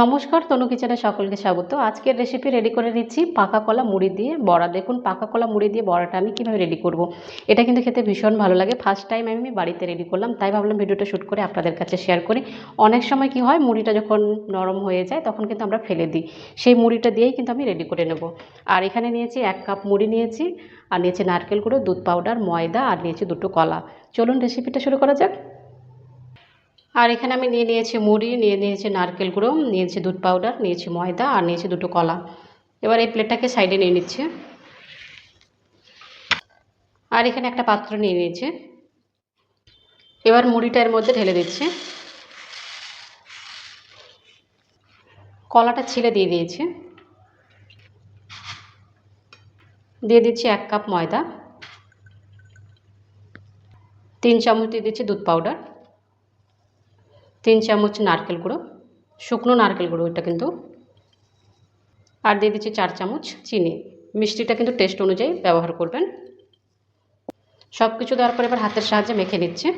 নমস্কার, তনু কিচেনে সকলকে স্বাগত। আজকের রেসিপি রেডি করে নিচ্ছি পাকা কলা মুড়ি দিয়ে বড়া। দেখুন, পাকা কলা মুড়ি দিয়ে বড়াটা আমি কীভাবে রেডি করব। এটা কিন্তু খেতে ভীষণ ভালো লাগে। ফার্স্ট টাইম আমি বাড়িতে রেডি করলাম, তাই ভাবলাম ভিডিওটা শ্যুট করে আপনাদের কাছে শেয়ার করি। অনেক সময় কি হয়, মুড়িটা যখন নরম হয়ে যায়, তখন কিন্তু আমরা ফেলে দিই। সেই মুড়িটা দিয়েই কিন্তু আমি রেডি করে নেব। আর এখানে নিয়েছি এক কাপ মুড়ি নিয়েছি, আর নিয়েছি নারকেল গুঁড়ো, দুধ পাউডার ময়দা, আর নিয়েছি দুটো কলা। চলুন রেসিপিটা শুরু করা যাক। আর এখানে আমি নিয়ে নিয়েছি মুড়ি, নিয়ে নিয়েছি নারকেল গুঁড়ো, নিয়েছি দুধ পাউডার নিয়েছি ময়দা আর নিয়েছি দুটো কলা। এবার এই প্লেটটাকে সাইডে নিয়ে নিচ্ছে। আর এখানে একটা পাত্র নিয়ে নিয়েছে। এবার মুড়িটা এর মধ্যে ঢেলে দিচ্ছে। কলাটা ছিলে দিয়ে দিয়েছে। দিয়ে দিচ্ছি এক কাপ ময়দা। তিন চামচ দিয়ে দিচ্ছি দুধ পাউডার তিন চামচ নারকেল গুঁড়ো, শুকনো নারকেল গুঁড়ো এটা কিন্তু। আর দিয়ে দিচ্ছি চার চামচ চিনি। মিষ্টিটা কিন্তু টেস্ট অনুযায়ী ব্যবহার করবেন। সব কিছু দেওয়ার পর এবার হাতের সাহায্যে মেখে নিচ্ছে।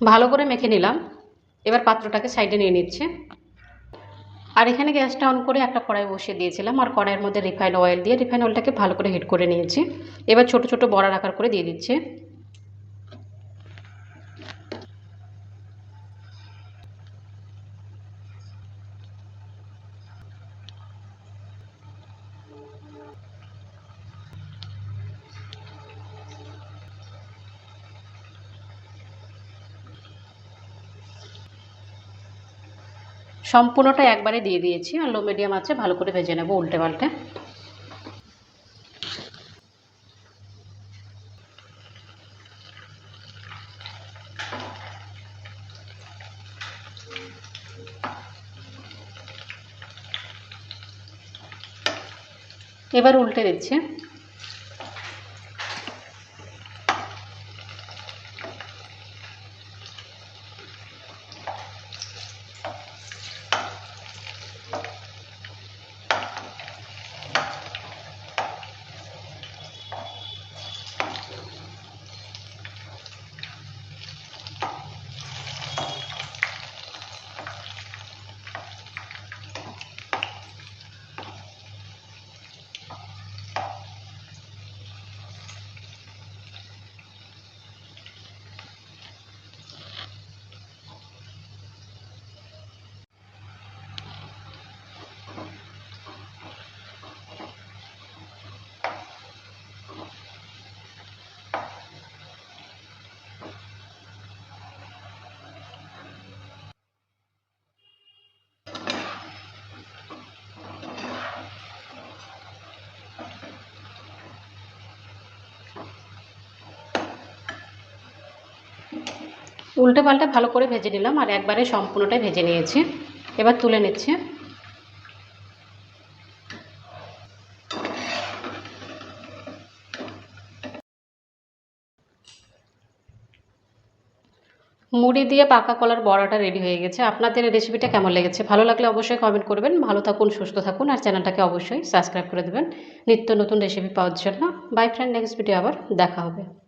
ভালো করে মেখে নিলাম। এবার পাত্রটাকে সাইডে নিয়ে নিচ্ছে। আর এখানে গ্যাসটা অন করে একটা কড়াই বসিয়ে দিয়েছিলাম আর কড়াইয়ের মধ্যে রিফাইন অয়েল দিয়ে রিফাইন অয়েলটাকে ভালো করে হিট করে নিয়েছি। এবার ছোট ছোট বড়ার আকার করে দিয়ে দিচ্ছে। সম্পূর্ণটা একবারে দিয়ে দিয়েছি। আর লো মিডিয়াম আছে, ভালো করে ভেজে নেব উল্টে পাল্টে। এবার উল্টে দিচ্ছে। উল্টে পাল্টে ভালো করে ভেজে নিলাম আর একবারে সম্পূর্ণটাই ভেজে নিয়েছি। এবার তুলে নিচ্ছে। মুড়ি দিয়ে পাকা কলার বড়াটা রেডি হয়ে গেছে। আপনাদের রেসিপিটা কেমন লেগেছে? ভালো লাগলে অবশ্যই কমেন্ট করবেন। ভালো থাকুন, সুস্থ থাকুন আর চ্যানেলটাকে অবশ্যই সাবস্ক্রাইব করে দেবেন। নিত্য নতুন রেসিপি পাওয়ার জন্য। বাই ফ্রেন্ড নেক্সট ভিডিও আবার দেখা হবে।